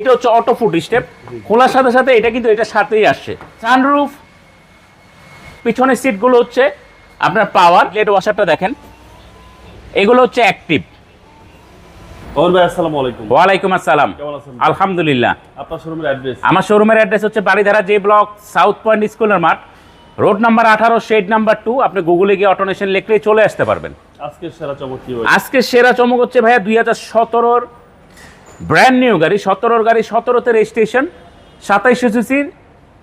এটা হচ্ছে auto foot step খোলার সাথে সাথে এটা কিন্তু এটার সাথেই আসছে। সানরুফ পিছনের সিটগুলো হচ্ছে আপনার পাওয়ার লেট ওয়াশারটা দেখেন। এগুলো হচ্ছে অ্যাক্টিভ ওর ভাই আসসালামু আলাইকুম। ওয়ালাইকুম আসসালাম। আলহামদুলিল্লাহ। আপনার শোরুমের অ্যাড্রেস আমার শোরুমের অ্যাড্রেস হচ্ছে Baridhara J block South Point স্কুলের মাঠ। রোড নাম্বার আঠারো শেড নাম্বার টু আপনি গুগলে গিয়ে অটোনেশন লিখলেই চলে আসতে পারবেন। আজকে সেরা চমক কি আজকে সেরা চমক হচ্ছে ভাইয়া দুই হাজার সতেরোর ব্র্যান্ড নিউ গাড়ি, সতেরোর গাড়ি, সতেরোতে রেজিস্ট্রেশন সাতাইশশো সিসির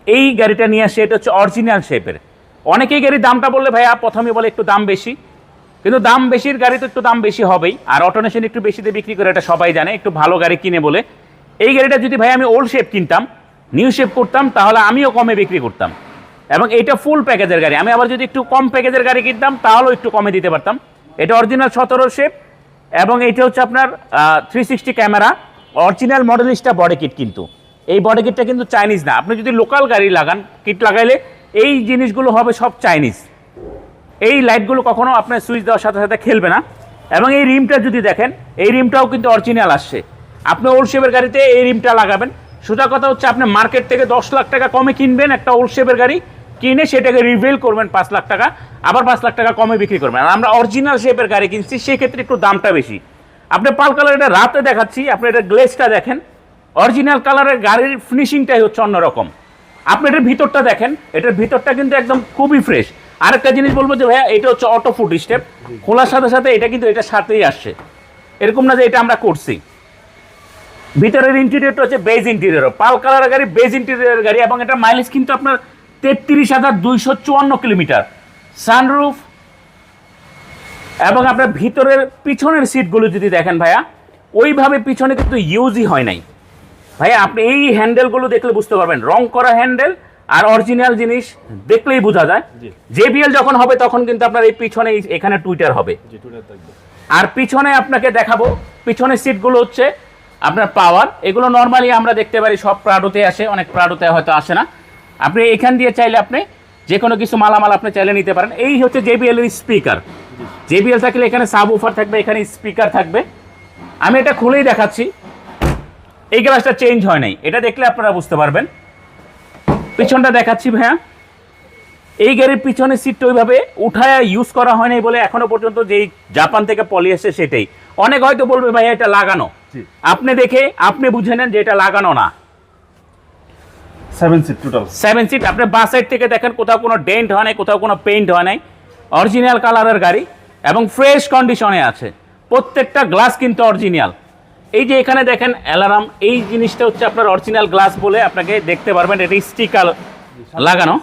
এই গাড়িটা নিয়ে আসে, এটা হচ্ছে অরিজিনাল শেপের অনেকেই গাড়ির দামটা বললে, ভাইয়া, প্রথমে বলে একটু দাম বেশি। কিন্তু দাম বেশির গাড়ি তো একটু দাম বেশি হবেই, আর অটোনেশন একটু বেশিতে বিক্রি করে এটা সবাই জানে, একটু ভালো গাড়ি কিনে বলে। এই গাড়িটা যদি ভাই আমি ওল্ড শেপ কিনতাম নিউ শেপ করতাম, তাহলে আমিও কমে বিক্রি করতাম। এবং এটা ফুল প্যাকেজের গাড়ি। আমি আবার যদি একটু কম প্যাকেজের গাড়ি কিনতাম, তাহলেও একটু কমে দিতে পারতাম। এটা অরিজিনাল সতেরো শেপ এবং এটা হচ্ছে আপনার থ্রি সিক্সটি ক্যামেরা অরিজিনাল মডেলিস্টটা বডি কিট কিন্তু। এই বডি কিটটা কিন্তু চাইনিজ না। আপনি যদি লোকাল গাড়ি লাগান কিট লাগাইলে এই জিনিসগুলো হবে সব চাইনিজ এই লাইটগুলো কখনো আপনার সুইচ দেওয়ার সাথে সাথে খেলবে না। এবং এই রিমটা যদি দেখেন, এই রিমটাও কিন্তু অরিজিনাল আসছে। আপনি ওল্ড শেপের গাড়িতে এই রিমটা লাগাবেন। সোজা কথা হচ্ছে, আপনি মার্কেট থেকে দশ লাখ টাকা কমে কিনবেন একটা ওল্ড শেপের গাড়ি। কিনে সেটাকে রিভেল করবেন পাঁচ লাখ টাকা। আবার পাঁচ লাখ টাকা কমে বিক্রি করবেন। আর আমরা অরিজিনাল শেপের গাড়ি কিনছি, সেক্ষেত্রে একটু দামটা বেশি। আপনি পাল কালার এটা রাতে দেখাচ্ছি, আপনি এটা গ্লেসটা দেখেন। অরিজিনাল কালারের গাড়ির ফিনিশিংটাই হচ্ছে অন্যরকম। আপনি এটার ভিতরটা দেখেন, এটার ভিতরটা কিন্তু একদম খুবই ফ্রেশ আরেকটা জিনিস বলব যে ভাইয়া, এটা হচ্ছে অটো ফুড স্টেপ খোলার সাথে সাথে এটা কিন্তু এটার সাথেই আসছে। এরকম না যে এটা আমরা করছি। ভিতরের ইন্টেরিয়রটা হচ্ছে বেজ ইন্টেরিয়র পাল কালারের গাড়ি বেজ ইন্টেরিয়র গাড়ি এবং এটা মাইলেজ কিন্তু আপনার তেত্রিশ হাজার দুইশো চুয়ান্ন কিলোমিটার। সানরুফ এবং আপনার ভিতরের পিছনের সিটগুলো যদি দেখেন ভাইয়া ওইভাবে পিছনে কিন্তু ইউজই হয় নাই। ভাইয়া আপনি এই হ্যান্ডেলগুলো দেখলে বুঝতে পারবেন। রং করা হ্যান্ডেল আর অরিজিনাল জিনিস দেখলেই বোঝা যায়। জেবিএল যখন হবে তখন কিন্তু আপনার এই পিছনে এখানে টুইটার হবে। আর পিছনে আপনাকে দেখাবো পিছনের সিটগুলো হচ্ছে আপনার পাওয়ার এগুলো নর্মালি আমরা দেখতে পারি সব প্রাডোতে আসে অনেক প্রাডোতে হয়তো আসে না। আপনি এখান দিয়ে চাইলে আপনি যে কোনো কিছু মালামাল আপনি চাইলে নিতে পারেন। এই হচ্ছে জেবিএল এর স্পিকার জেবিএল থাকলে এখানে সাব উফার থাকবে এখানে স্পিকার থাকবে। আমি এটা খুলেই দেখাচ্ছি। এই গ্লাসটা চেঞ্জ হয় নাই। এটা দেখলে আপনারা বুঝতে পারবেন। পিছনটা দেখাচ্ছি ভাইয়া। এই গাড়ির পিছনে সিটটা ওইভাবে উঠায় ইউজ করা হয় নাই বলে এখনও পর্যন্ত যেই জাপান থেকে পলি এসে সেটাই। অনেক হয়তো বলবে ভাই এটা লাগানো। আপনি দেখে আপনি বুঝে নেন যে এটা লাগানো না। Seven seat total seven seat আপনি বাস সাইড থেকে দেখেন কোথাও কোনো ডেন্ট হয় নাই কোথাও কোনো পেইন্ট হয় নাই। অরিজিনাল কালারের গাড়ি এবং ফ্রেশ কন্ডিশনে আছে। প্রত্যেকটা গ্লাস কিন্তু অরিজিনাল। এই যে এখানে দেখেন অ্যালারাম এই জিনিসটা হচ্ছে আপনার অরিজিনাল গ্লাস বলে আপনাকে দেখতে পারবেন এটা স্টিকার লাগানো।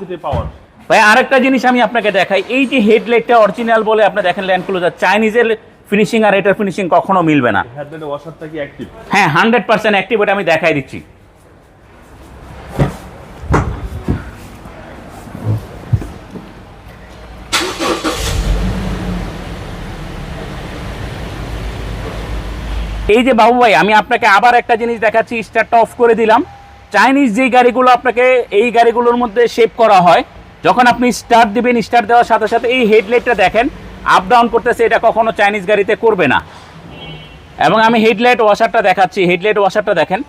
ভাই আরেকটা জিনিস আমি আপনাকে দেখাই এই যে হেডলাইটটা অরিজিনাল বলে আপনি দেখেন ল্যান্ড ক্লোজার চাইনিজের ফিনিশিং আর এটার ফিনিশিং কখনো মিলবে না। হ্যাঁ হান্ড্রেড পার্সেন্ট অ্যাক্টিভ এটা আমি দেখাই দিচ্ছি। এই যে বাবু ভাই, আমি আপনাকে আবার একটা জিনিস দেখাচ্ছি, স্টারটা অফ করে দিলাম। চাইনিজ যে গাড়িগুলো আপনাকে এই গাড়িগুলোর মধ্যে শেপ করা হয়, যখন আপনি স্টার্ট দিবেন স্টার্ট দেওয়ার সাথে সাথে এই হেডলাইটটা দেখেন আপ ডাউন করতেছে, এটা কখনো চাইনিজ গাড়িতে করবে না। এবং আমি হেডলাইট ওয়াশারটা দেখাচ্ছি হেডলাইট ওয়াশারটা দেখেন,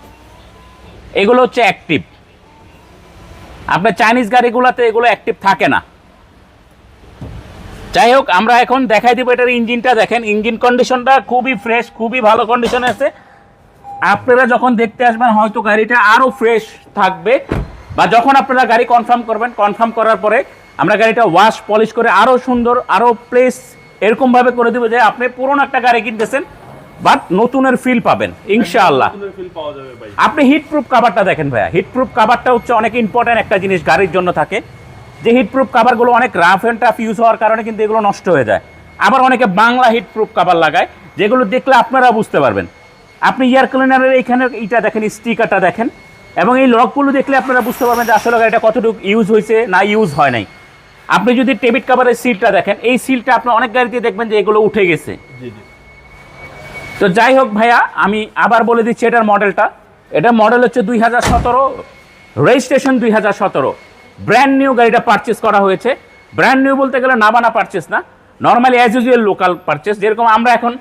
এগুলো হচ্ছে অ্যাক্টিভ আপনার চাইনিজ গাড়িগুলোতে এগুলো অ্যাক্টিভ থাকে না। যাই হোক আমরা এখন দেখাই দিব এটার ইঞ্জিনটা। দেখেন ইঞ্জিন কন্ডিশনটা খুবই ফ্রেশ খুবই ভালো কন্ডিশনে আছে। আপনারা যখন দেখতে আসবেন হয়তো গাড়িটা আরও ফ্রেশ থাকবে। বা যখন আপনারা গাড়ি কনফার্ম করবেন কনফার্ম করার পরে আমরা গাড়িটা ওয়াশ পলিশ করে আরও সুন্দর আরও প্লেস এরকমভাবে করে দেবো যে আপনি পুরনো একটা গাড়ি কিনতেছেন বাট নতুনের ফিল পাবেন ইনশাআল্লাহ। আপনি হিট প্রুফ কাভারটা দেখেন ভাইয়া। হিট প্রুফ কাভারটা হচ্ছে অনেক ইম্পর্ট্যান্ট একটা জিনিস গাড়ির জন্য থাকে। যে হিটপ্রুফ কাভারগুলো অনেক রাফ অ্যান্ড টাফ ইউজ হওয়ার কারণে কিন্তু এগুলো নষ্ট হয়ে যায়। আবার অনেকে বাংলা হিটপ্রুফ কাভার লাগায় যেগুলো দেখলে আপনারা বুঝতে পারবেন। আপনি এয়ার ক্লিনারের এইখানে এইটা দেখেন স্টিকারটা দেখেন এবং এই লকগুলো দেখলে আপনারা বুঝতে পারবেন যে আসলে এটা কতটুকু ইউজ হয়েছে না ইউজ হয় নাই। আপনি যদি টেবিট কাভারের সিলটা দেখেন এই সিলটা আপনি অনেক গাড়িতে দেখবেন যে এগুলো উঠে গেছে। তো যাই হোক ভাইয়া আমি আবার বলে দিচ্ছি এটার মডেলটা এটা মডেল হচ্ছে দুই হাজার সতেরো রেজিস্ট্রেশন দুই হাজার সতেরো। ব্র্যান্ড নিউ গাড়িটা পারচেস করা হয়েছে। ব্র্যান্ড নিউ বলতে গেলে নাবানা পারচেস না। Normally as usual local purchase যেরকম আমরা এখন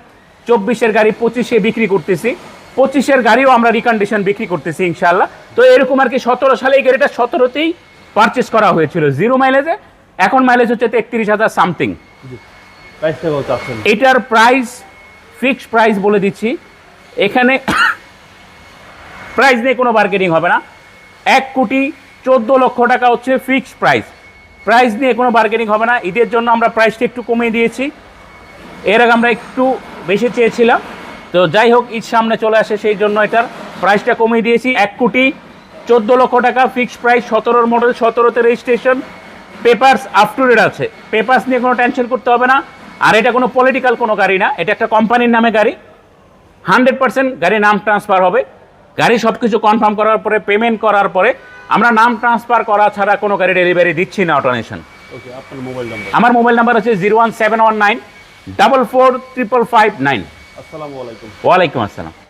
চব্বিশের গাড়ি পঁচিশে বিক্রি করতেছি। পঁচিশের গাড়িও আমরা রিকন্ডিশন বিক্রি করতেছি ইনশাল্লাহ তো এরকম আর কি সতেরো সালে এই গাড়িটা সতেরোতেই পারচেস করা হয়েছিল। জিরো মাইলেজে এখন মাইলেজ হচ্ছে তেত্রিশ হাজার সামথিং এটার প্রাইস ফিক্সড প্রাইস বলে দিচ্ছি। এখানে প্রাইস নিয়ে কোনো বার্গেনিং হবে না। এক কোটি চোদ্দ লক্ষ টাকা হচ্ছে ফিক্সড প্রাইস প্রাইস নিয়ে কোনো বার্গেনিং হবে না। ঈদের জন্য আমরা প্রাইসটা একটু কমিয়ে দিয়েছি। এর আগে আমরা একটু বেশি চেয়েছিলাম। তো যাই হোক, ঈদ সামনে চলে আসে সেই জন্য এটার প্রাইসটা কমিয়ে দিয়েছি। এক কোটি চোদ্দ লক্ষ টাকা ফিক্সড প্রাইস সতেরোর model সতেরোতে registration papers up to date আছে। পেপার্স নিয়ে কোনো টেনশন করতে হবে না। আর এটা কোনো পলিটিক্যাল কোনো গাড়ি না। এটা একটা কোম্পানির নামে গাড়ি। হান্ড্রেড পার্সেন্ট গাড়ির নাম ট্রান্সফার হবে। গাড়ি সব কিছু কনফার্ম করার পরে পেমেন্ট করার পরে আমরা নাম ট্রান্সফার করা ছাড়া কোনো গাড়ি ডেলিভারি দিচ্ছি না অটোনেশন আমার মোবাইল নাম্বার হচ্ছে zero one seven one nine double four triple five nine আসসালামু আলাইকুম। ওয়ালাইকুম আসসালাম।